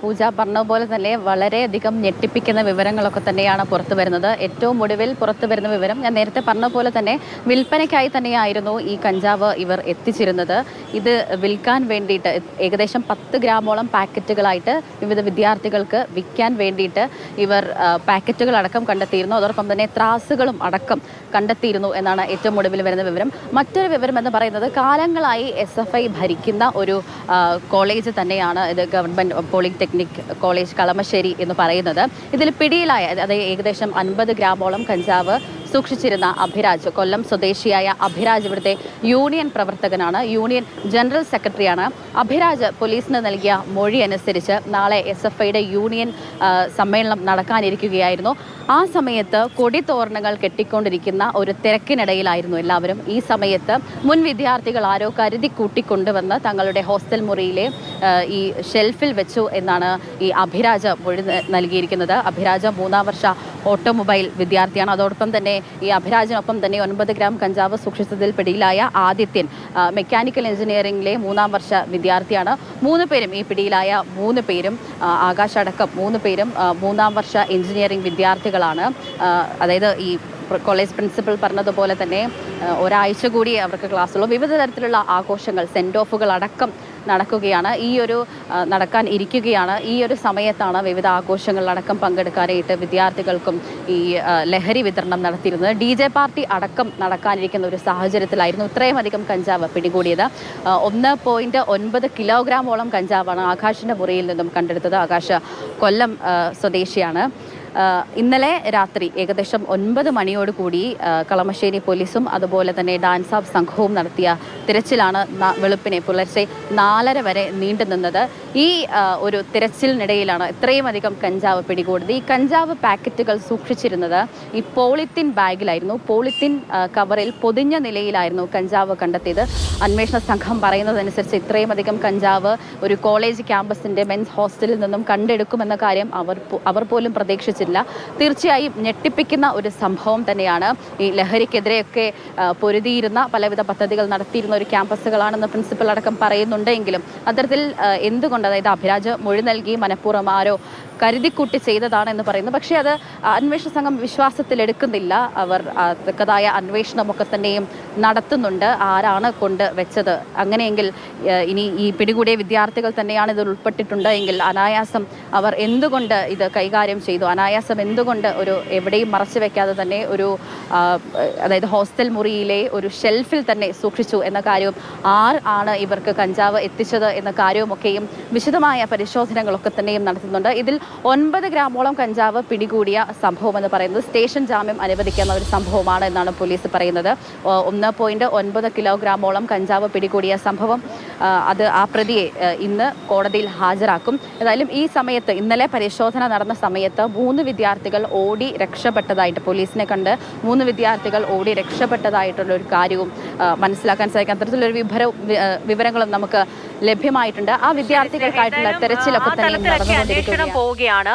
പൂജ പറഞ്ഞതുപോലെ തന്നെ വളരെയധികം ഞെട്ടിപ്പിക്കുന്ന വിവരങ്ങളൊക്കെ തന്നെയാണ് പുറത്തു വരുന്നത്. ഏറ്റവും ഒടുവിൽ പുറത്തു വരുന്ന വിവരം ഞാൻ നേരത്തെ പറഞ്ഞ പോലെ തന്നെ വിൽപ്പനയ്ക്കായി തന്നെയായിരുന്നു ഈ കഞ്ചാവ് ഇവർ എത്തിച്ചിരുന്നത്. ഇത് വിൽക്കാൻ വേണ്ടിയിട്ട് ഏകദേശം പത്ത് ഗ്രാമോളം പാക്കറ്റുകളായിട്ട് വിവിധ വിദ്യാർത്ഥികൾക്ക് വിൽക്കാൻ വേണ്ടിയിട്ട് ഇവർ പാക്കറ്റുകൾ അടക്കം കണ്ടെത്തിയിരുന്നു. അതോടൊപ്പം തന്നെ ത്രാസുകളും അടക്കം കണ്ടെത്തിയിരുന്നു എന്നാണ് ഏറ്റവും ഒടുവിൽ വരുന്ന വിവരം. മറ്റൊരു വിവരം എന്ന് പറയുന്നത് കാലങ്ങളായി എസ് ഭരിക്കുന്ന ഒരു കോളേജ് തന്നെയാണ്. ഇത് ഗവൺമെന്റ് പോളിടെക്നിക് കോളേജ് കളമശ്ശേരി എന്ന് പറയുന്നത്. ഇതിൽ പിടിയിലായ അതായത് ഏകദേശം അൻപത് ഗ്രാമോളം കഞ്ചാവ് സൂക്ഷിച്ചിരുന്ന അഭിരാജ്. കൊല്ലം സ്വദേശിയായ അഭിരാജ് ഇവിടുത്തെ യൂണിയൻ പ്രവർത്തകനാണ്. യൂണിയൻ ജനറൽ സെക്രട്ടറിയാണ്. അഭിരാജ് പോലീസിന് നൽകിയ മൊഴി അനുസരിച്ച് നാളെ എസ് എഫ് ഐയുടെ യൂണിയൻ സമ്മേളനം നടക്കാനിരിക്കുകയായിരുന്നു. ആ സമയത്ത് കൊടിത്തോരണങ്ങൾ കെട്ടിക്കൊണ്ടിരിക്കുന്ന ഒരു തിരക്കിനിടയിലായിരുന്നു എല്ലാവരും. ഈ സമയത്ത് മുൻ വിദ്യാർത്ഥികൾ ആരോ കരുതി കൂട്ടിക്കൊണ്ടുവന്ന് തങ്ങളുടെ ഹോസ്റ്റൽ മുറിയിലെ ഈ ഷെൽഫിൽ വെച്ചു എന്നാണ് ഈ അഭിരാജ് മൊഴി നൽകിയിരിക്കുന്നത്. അഭിരാജ് മൂന്നാം വർഷ ഓട്ടോമൊബൈൽ വിദ്യാർത്ഥിയാണ്. അതോടൊപ്പം തന്നെ ഈ അഭിരാജിനൊപ്പം തന്നെ ഒൻപത് ഗ്രാം കഞ്ചാവ് സൂക്ഷിച്ചതിൽ പിടിയിലായ ആദിത്യൻ മെക്കാനിക്കൽ എഞ്ചിനീയറിംഗിലെ മൂന്നാം വർഷ വിദ്യാർത്ഥിയാണ്. മൂന്ന് പേരും ഈ പിടിയിലായ മൂന്ന് പേരും ആകാശടക്കം മൂന്ന് പേരും മൂന്നാം വർഷ എഞ്ചിനീയറിംഗ് വിദ്യാർത്ഥികളാണ്. അതായത് ഈ കോളേജ് പ്രിൻസിപ്പൽ പറഞ്ഞതുപോലെ തന്നെ ഒരാഴ്ച കൂടി അവർക്ക് ക്ലാസ്സുള്ളൂ വിവിധ തരത്തിലുള്ള ആഘോഷങ്ങൾ സെൻഡ് ഓഫുകൾ അടക്കം നടക്കുകയാണ്. ഈ ഒരു നടക്കാൻ ഇരിക്കുകയാണ്. ഈ ഒരു സമയത്താണ് വിവിധ ആഘോഷങ്ങളിലടക്കം പങ്കെടുക്കാനായിട്ട് വിദ്യാർത്ഥികൾക്കും ഈ ലഹരി വിതരണം നടത്തിയിരുന്നത്. ഡി ജെ പാർട്ടി അടക്കം നടക്കാനിരിക്കുന്ന ഒരു സാഹചര്യത്തിലായിരുന്നു ഇത്രയും അധികം കഞ്ചാവ് പിടികൂടിയത്. ഒന്ന് പോയിന്റ് ഒൻപത് കിലോഗ്രാമോളം കഞ്ചാവാണ് ആകാശിന്റെ മുറിയിൽ നിന്നും കണ്ടെടുത്തത്. ആകാശ് കൊല്ലം സ്വദേശിയാണ്. ഇന്നലെ രാത്രി ഏകദേശം ഒൻപത് മണിയോട് കൂടി കളമശ്ശേരി പോലീസും അതുപോലെ തന്നെ ഡാൻസ് ഓഫ് സംഘവും നടത്തിയ തിരച്ചിലാണ് വെളുപ്പിനെ പുലർച്ചെ നാലര വരെ നീണ്ടു നിന്നത്. ഈ ഒരു തിരച്ചിലിനിടയിലാണ് ഇത്രയും അധികം കഞ്ചാവ് പിടികൂടുന്നത്. ഈ കഞ്ചാവ് പാക്കറ്റുകൾ സൂക്ഷിച്ചിരുന്നത് ഈ പോളിത്തീൻ ബാഗിലായിരുന്നു. പോളിത്തീൻ കവറിൽ പൊതിഞ്ഞ നിലയിലായിരുന്നു കഞ്ചാവ് കണ്ടെത്തിയത്. അന്വേഷണ സംഘം പറയുന്നതനുസരിച്ച് ഇത്രയും അധികം കഞ്ചാവ് ഒരു കോളേജ് ക്യാമ്പസിന്റെ മെൻസ് ഹോസ്റ്റലിൽ നിന്നും കണ്ടെടുക്കുമെന്ന കാര്യം അവർ അവർ പോലും പ്രതീക്ഷിച്ചില്ല തീർച്ചയായും ഞെട്ടിപ്പിക്കുന്ന ഒരു സംഭവം തന്നെയാണ്. ഈ ലഹരിക്കെതിരെയൊക്കെ പൊരുതിയിരുന്ന പലവിധ പദ്ധതികൾ നടത്തിയിരുന്ന ഒരു ക്യാമ്പസുകളാണെന്ന് പ്രിൻസിപ്പൽ അടക്കം പറയുന്നുണ്ടെങ്കിലും അത്തരത്തിൽ എന്തുകൊണ്ട് അതായത് അഭിരാജ് മൊഴി നൽകി മനഃപൂർവം ആരോ കരുതിക്കൂട്ടി ചെയ്തതാണെന്ന് പറയുന്നു. പക്ഷേ അത് അന്വേഷണ സംഘം വിശ്വാസത്തിലെടുക്കുന്നില്ല അവർ തക്കതായ അന്വേഷണമൊക്കെ തന്നെയും നടത്തുന്നുണ്ട്. ആരാണ് കൊണ്ട് വെച്ചത്? അങ്ങനെയെങ്കിൽ ഇനി ഈ പിടികൂടിയ വിദ്യാർത്ഥികൾ തന്നെയാണ് ഇതിൽ ഉൾപ്പെട്ടിട്ടുണ്ട് എങ്കിൽ അനായാസം അവർ എന്തുകൊണ്ട് ഇത് കൈകാര്യം ചെയ്തു? അനായാസം എന്തുകൊണ്ട് ഒരു എവിടെയും മറച്ചു വെക്കാതെ തന്നെ ഒരു അതായത് ഹോസ്റ്റൽ മുറിയിലെ ഒരു ഷെൽഫിൽ തന്നെ സൂക്ഷിച്ചു എന്ന കാര്യവും ആർ ആണ് ഇവർക്ക് കഞ്ചാവ് എത്തിച്ചത് എന്ന കാര്യവുമൊക്കെയും വിശദമായ പരിശോധനകളൊക്കെ തന്നെയും നടത്തുന്നുണ്ട്. ഇതിൽ ഒൻപത് ഗ്രാമോളം കഞ്ചാവ് പിടികൂടിയ സംഭവം എന്ന് പറയുന്നത് സ്റ്റേഷൻ ജാമ്യം അനുവദിക്കുന്ന ഒരു സംഭവമാണ് എന്നാണ് പോലീസ് പറയുന്നത്. ഒന്ന് പോയിന്റ് ഒൻപത് കിലോഗ്രാമോളം കഞ്ചാവ് പിടികൂടിയ സംഭവം അത് ആ പ്രതിയെ ഇന്ന് കോടതിയിൽ ഹാജരാക്കും. ഏതായാലും ഈ സമയത്ത് ഇന്നലെ പരിശോധന നടന്ന സമയത്ത് മൂന്ന് വിദ്യാർത്ഥികൾ ഓടി രക്ഷപ്പെട്ടതായിട്ട് പോലീസിനെ കണ്ട് മൂന്ന് വിദ്യാർത്ഥികൾ ഓടി രക്ഷപ്പെട്ടതായിട്ടുള്ള ഒരു കാര്യവും മനസ്സിലാക്കാൻ സാധിക്കും. അത്തരത്തിലൊരു വിവര വിവരങ്ങളും നമുക്ക് ലഭ്യമായിട്ടുണ്ട്. ആ വിദ്യാർത്ഥികൾക്കായിട്ടുള്ള തെരച്ചിലൊക്കെ തന്നെ പോവുകയാണ്.